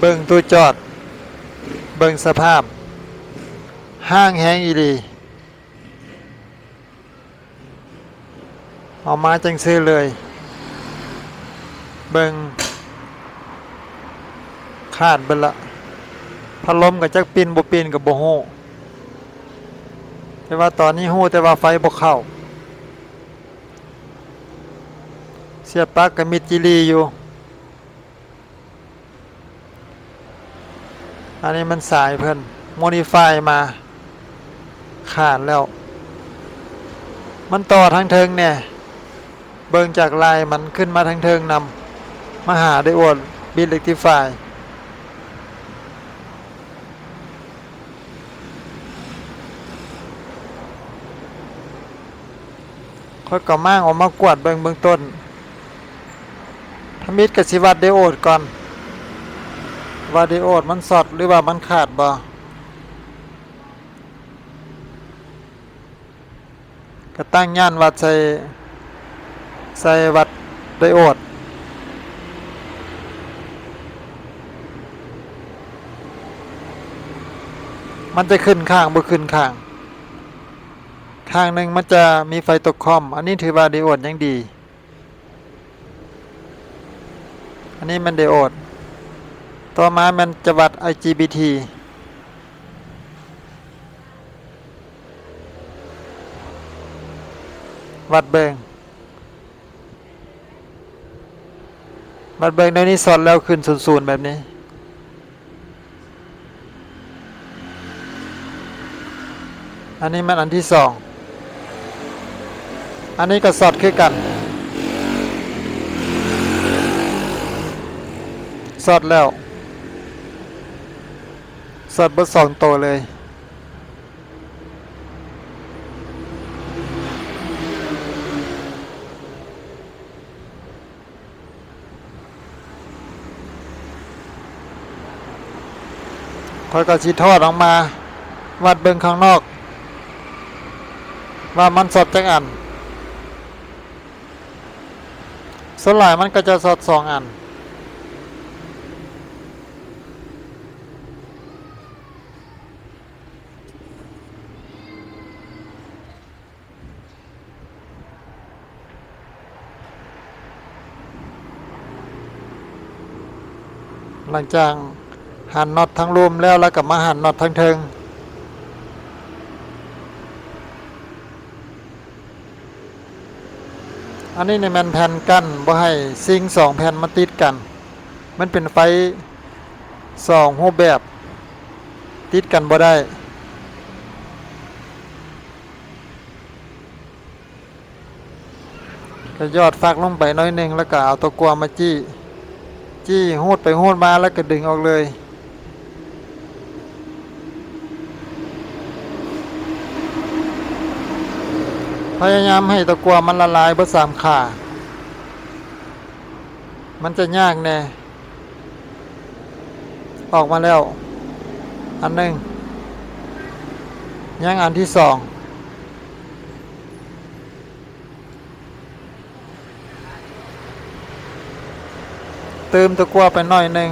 เบิ่งตัวจอด เบิ่งสภาพ ห้างแฮงอีหลีเอามาจังซื้อเลย เบิ่งขาดเบิดละพัดลมกับจักปินบ่ปินกับบ่ฮู้แต่ว่าตอนนี้ฮู้แต่ว่าไฟบ่เข้า เสียบปลั๊กกับมิดจิลีอยู่ อันนี้มันสายเพิ่นโมดิฟายมา ขาดแล้ว มันต่อทางเทิงเนี่ย เบิ่งจากลายมันขึ้นมาทางเทิงนำมาหาได้อวดบิลเล็กติฟายค่อยก็มั่งออกมากวดเบิ่งเบื้องต้นทมิดกับสิวัดได้โอดก่อน ว่าไดโอดมันสอดหรือว่ามันขาดบ่ก็ตั้งย่านวัดใส่ใส่วัดไดโอดมันจะขึ้นข้างบ่ขึ้นข้าง ข้างหนึ่งมันจะมีไฟตกคอม อันนี้ถือว่าไดโอดยังดี อันนี้มันไดโอด ต่อมามันจะวัด IGBT วัดเบิงวัดเบิงในนี้สอดแล้วขึ้นศูนย์ๆแบบนี้อันนี้มันอันที่สอง อันนี้ก็สอดคือกัน สอดแล้ว สอดเบอร์สองโตวเลย คอยก็สิทอดออกมา วัดเบิงข้างนอก ว่ามันสอดจักอันส่วนหลายมันก็จะสอดสองอัน หลังจากหันน็อตทั้งรวมแล้วแล้วก็มาหันน็อตทั้งเทิงอันนี้ในแมนแผ่นกั้นบ่ให้ซิงสองแผ่นมาติดกัน มันเป็นไฟสองรูปแบบติดกันบ่ได้ ก็ยอดฟักลงไปน้อยหนึ่งแล้วก็เอาตัวกลัวมาจี้ จี้หูดไปหูดมาแล้วก็ดึงออกเลย พยายามให้ตะกัวมันละลายเบดสามขามันจะยากแน่ออกมาแล้ว อันหนึ่งยังอันที่สอง เติมตะกั่วไปหน่อยหนึ่ง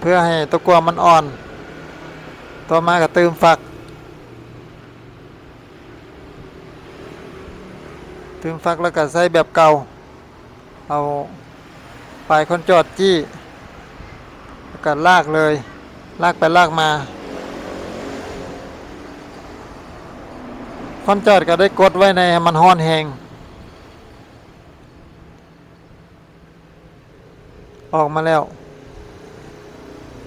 เพื่อให้ตะกั่วมันอ่อน ต่อมาก็เติมฝัก เติมฝักแล้วก็ใส่แบบเก่า เอาปลายคนจอดจี้แล้วก็ลากเลย ลากไปลากมาคอนจอดก็ได้กดไว้ในให้มันห้อนแหง ออกมาแล้ว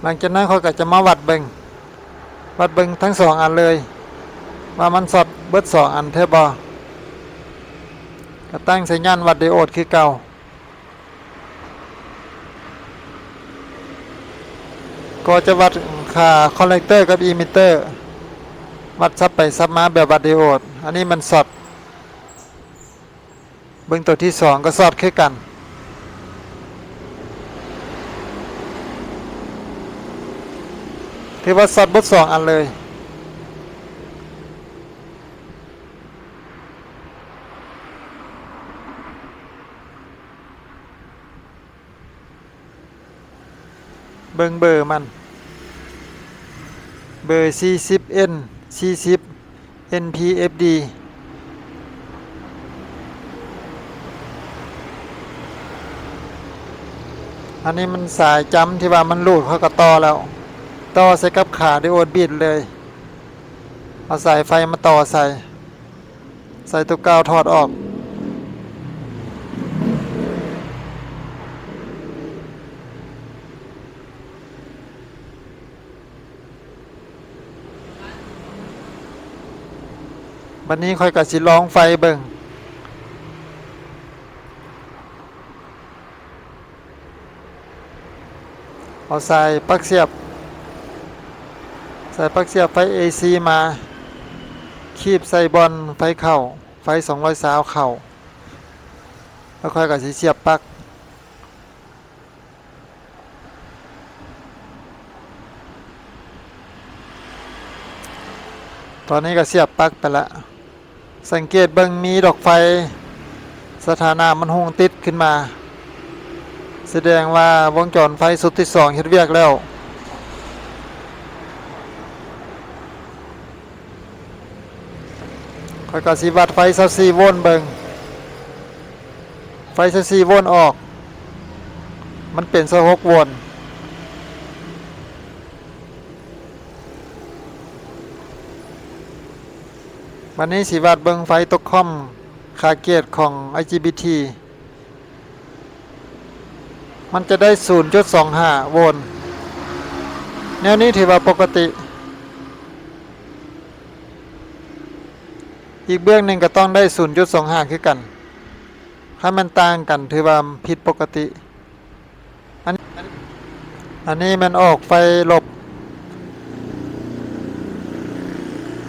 หลังจากนั้นเขาก็จะมาวัดเบิงวัดเบิงทั้งสองอันเลย ว่ามันสอดเบิดสองอันเทบอก็ตั้งสัญญาณวัดไดโอดคือเก่าก็จะวัดค่าคอลเลกเตอร์กับอิมิเตอร์ วัดซับไปซับมาแบบวัดไดโอด อันนี้มันสอดเบิงตัวที่สองก็สอดคือกัน ถือว่าสอดบทสองอันเลย เบิงเบอร์มัน เบอร์ 40N 40 NPFD อันนี้มันสายจำที่ว่ามันรูดเข้ากับตอแล้ว ต่อใส่กับขาด้วยโอดบิดเลย เอาสายไฟมาต่อใส่ ใส่ตัวกาวถอดออก วันนี้คอยกับสิลองไฟเบิ่งเอาใส่ปักเสียบ ใส่ปลั๊กเสียบไฟ AC มา คีบใส่บอลไฟเข่า ไฟ200สาวเข่า แล้วค่อยกับสิเสียบปลั๊กตอนนี้ก็เสียบปลั๊กไปละ สังเกตเบิ่งมีดอกไฟ สถานะมันหงติดขึ้นมา แสดงว่าวงจรไฟสุดที่สองเฮ็ดเวียกแล้ว ค่อยก็สิวัดไฟ24โวลต์เบิงไฟ24โวลต์ออก มันเป็น26โวลต์วันนี้สิวัดเบิงไฟตกคอมคาเกตของ IGBT มันจะได้ 0.25 โวลต์แนวนี้ถือว่าปกติ อีกเบื้องหนึ่งก็ต้องได้0.25คือกัน ถ้ามันต่างกันถือว่าผิดปกติ อันอันนี้มันออกไฟหลบ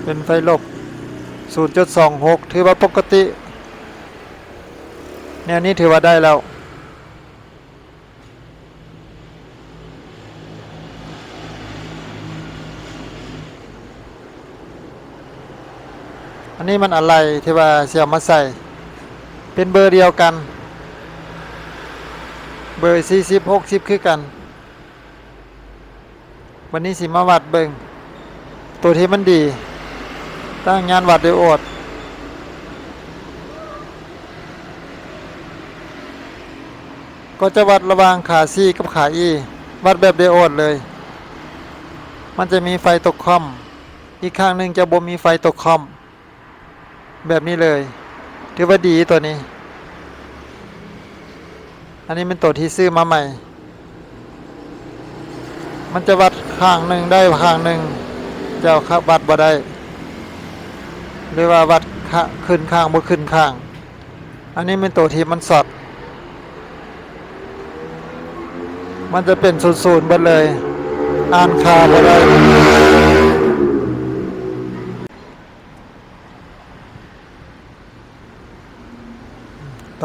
เป็นไฟหลบ0.26 ถือว่าปกติ แนวนี้ถือว่าได้แล้ว อั นี้มันอะไรที่ว่าเสียมาใส่ เป็นเบอร์เดียวกัน เบอร์40 60คือกัน วันนี้สิมาวัดเบิงตัวที่มันดี ตั้งงานวัดโดยโอดก็จะวัดระหว่างขา C กับขา E วัดแบบไดโอดเลย มันจะมีไฟตกคอม อีกข้างหนึ่งจะบ่มีไฟตกคอม แบบนี้เลย ถือว่าดีตัวนี้ อันนี้เป็นตัวที่ซื้อมาใหม่ มันจะวัดข้างหนึ่งได้ข้างหนึ่งจะเจ้าวัดบ่ได้หรือว่าวัดข้าขึ้นข้างบ่ขึ้นข้าง อันนี้เป็นตัวที่มันสอด มันจะเป็นศูนย์ๆเบิดเลย อ่านค่าบ่ได้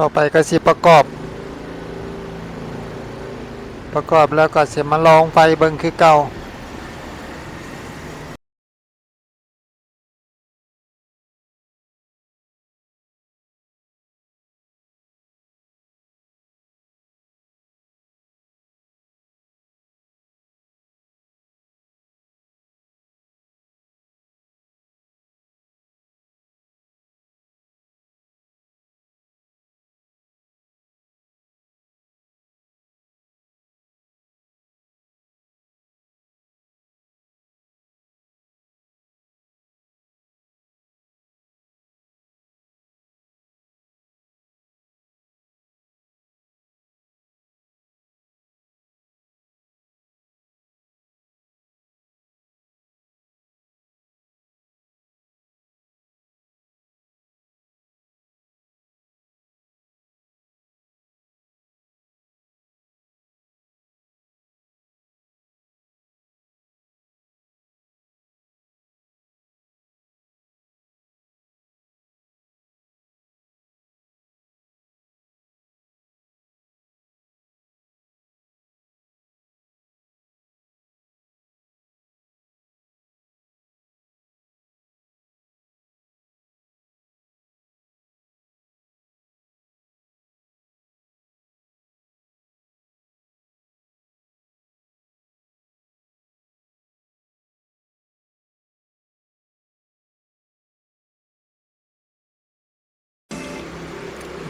ต่อไปก็สิประกอบ ประกอบแล้วก็เสียมาลองไฟเบิ่งคือเก่า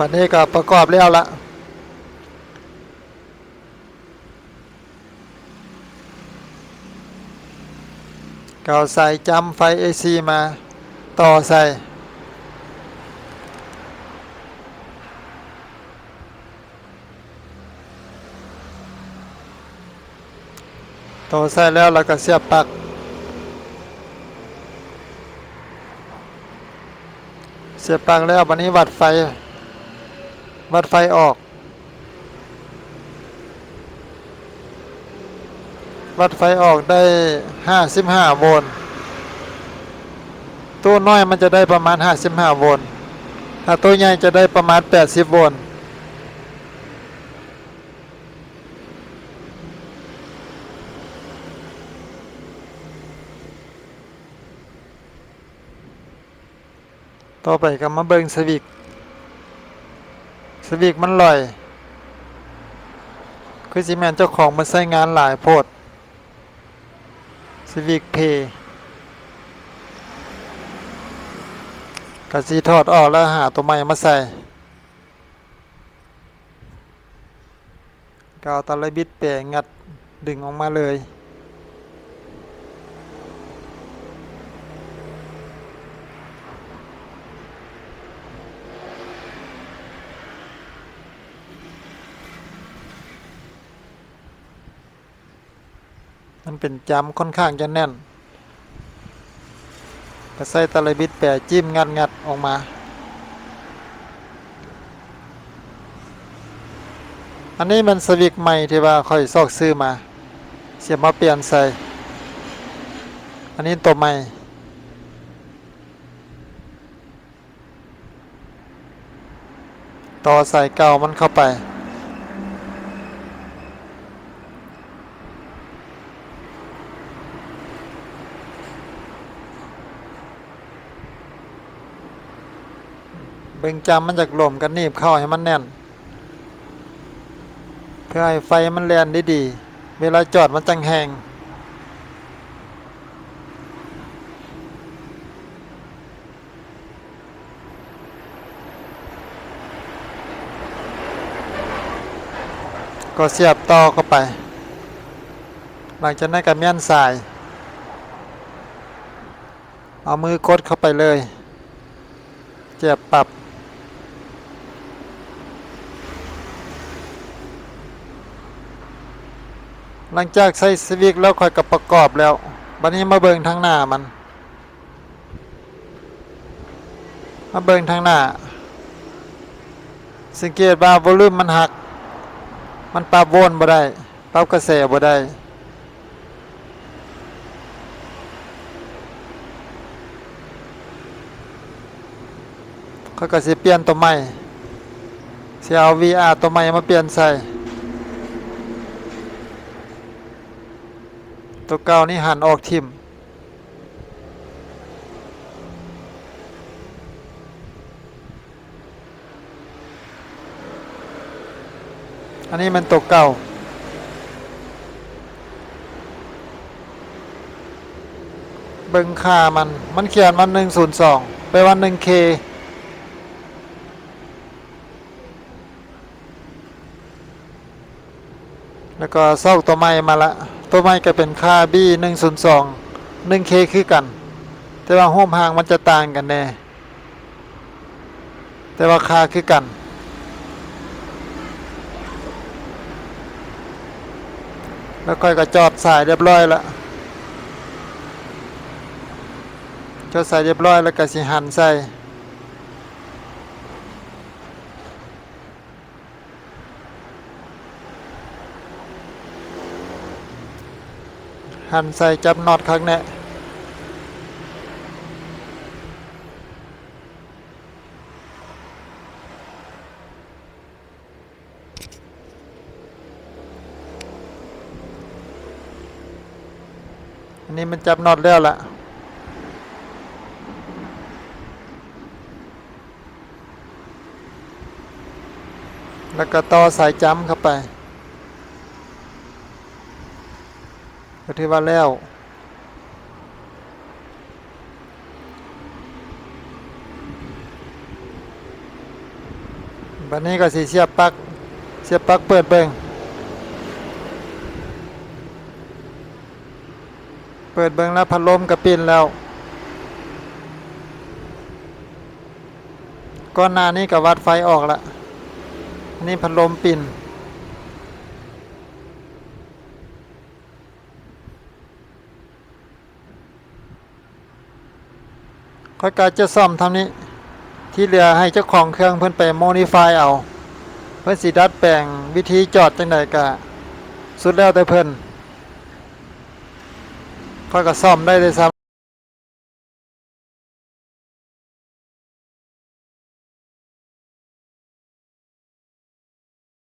บัดนี้ก็ประกอบแล้วละก็เอาใส่จำไฟ AC มา ต่อใส่ต่อใส่แล้วแล้วก็เสียบปลั๊กเสียบปลั๊กแล้ววันนี้วัดไฟ วัดไฟออก วัดไฟออกได้55โวลต์ตัวน้อยมันจะได้ประมาณ55โวลต์ถ้าตัวใหญ่จะได้ประมาณ80โวลต์ต่อไปก็มาเบิงสวิก วิกมันลอย คือสิแมนเจ้าของมันใช้งานหลายโพดสวิกเพย์กสีถอดออกแล้วหาตัวใหม่มาใส่กาวตะไลบิดแปะงัดดึงออกมาเลย เป็นจำค่อนข้างจะแน่นก็ใส่ตะไลบิดแปะจิ้มงัดงัดออกมาอันนี้มันสวิกใหม่ที่ว่าค่อยซอกซื้อมา เสียบมาเปลี่ยนใส่ อันนี้ตัวใหม่ ต่อใส่เก่ามันเข้าไป เบ่งจำมันจากลมกันนีบเข้าให้มันแน่น เพื่อให้ไฟมันแลนได้ดี เวลาจอดมันจังแหงก็เสียบต่อเข้าไป หลังจากนั้นก็เมียนสาย เอามือกดเข้าไปเลยเจ็บปรับ หลังจากใส่สวิกแล้วค่อยกับประกอบแล้ว บัดนี้มาเบิงทางหน้ามัน มาเบิงทางหน้า สังเกตว่าวอลลุ่มมันหัก มันปรับโวลต์บ่ได้ ปรับกระแสบ่ได้เขาก็สิเปลี่ยนตัวใหม่สิเอา VR ตัวใหม่มาเปลี่ยนใส่ ตัวเก่านี่หันออกทิมอันนี้มันตัวเก่าเบิงค่ามัน มันเขียนมัน102ไปวัน 1K แล้วก็ซอกตัวใหม่มาละ ตัวใหม่ก็เป็นค่า B 102 1K คือกัน แต่ว่าโฮมห่างมันจะต่างกันแน่แต่ว่าค่าคือกัน แล้วค่อยก็จอดสายเรียบร้อยละจอดสายเรียบร้อยแล้วก็สิหันใส่ หันใส่จับน็อตข้างแน่อันนี้มันจับน็อตแล้วล่ะแล้วก็ต่อสายจ้ำเข้าไป ก็ถือว่าแล้วบัดนี้ก็สิเสียบปลั๊กเสียบปลั๊กเปิดเบิ่งเปิดเบิ่งแล้วพัดลมก็ปินแล้วก่อนหน้านี้ก็วัดไฟออกละนนี้พัดลมปิ่น ค่อยการจะซ่อมทำนี้ ที่เหลือให้เจ้าของเครื่องเพื่อนไปโมนิฟายเอา เพื่อนสีดัดแปลงวิธีจอดจังไดกะสุดแล้วแต่เพื่อนค่อยก็ซ่อมได้เลยซ้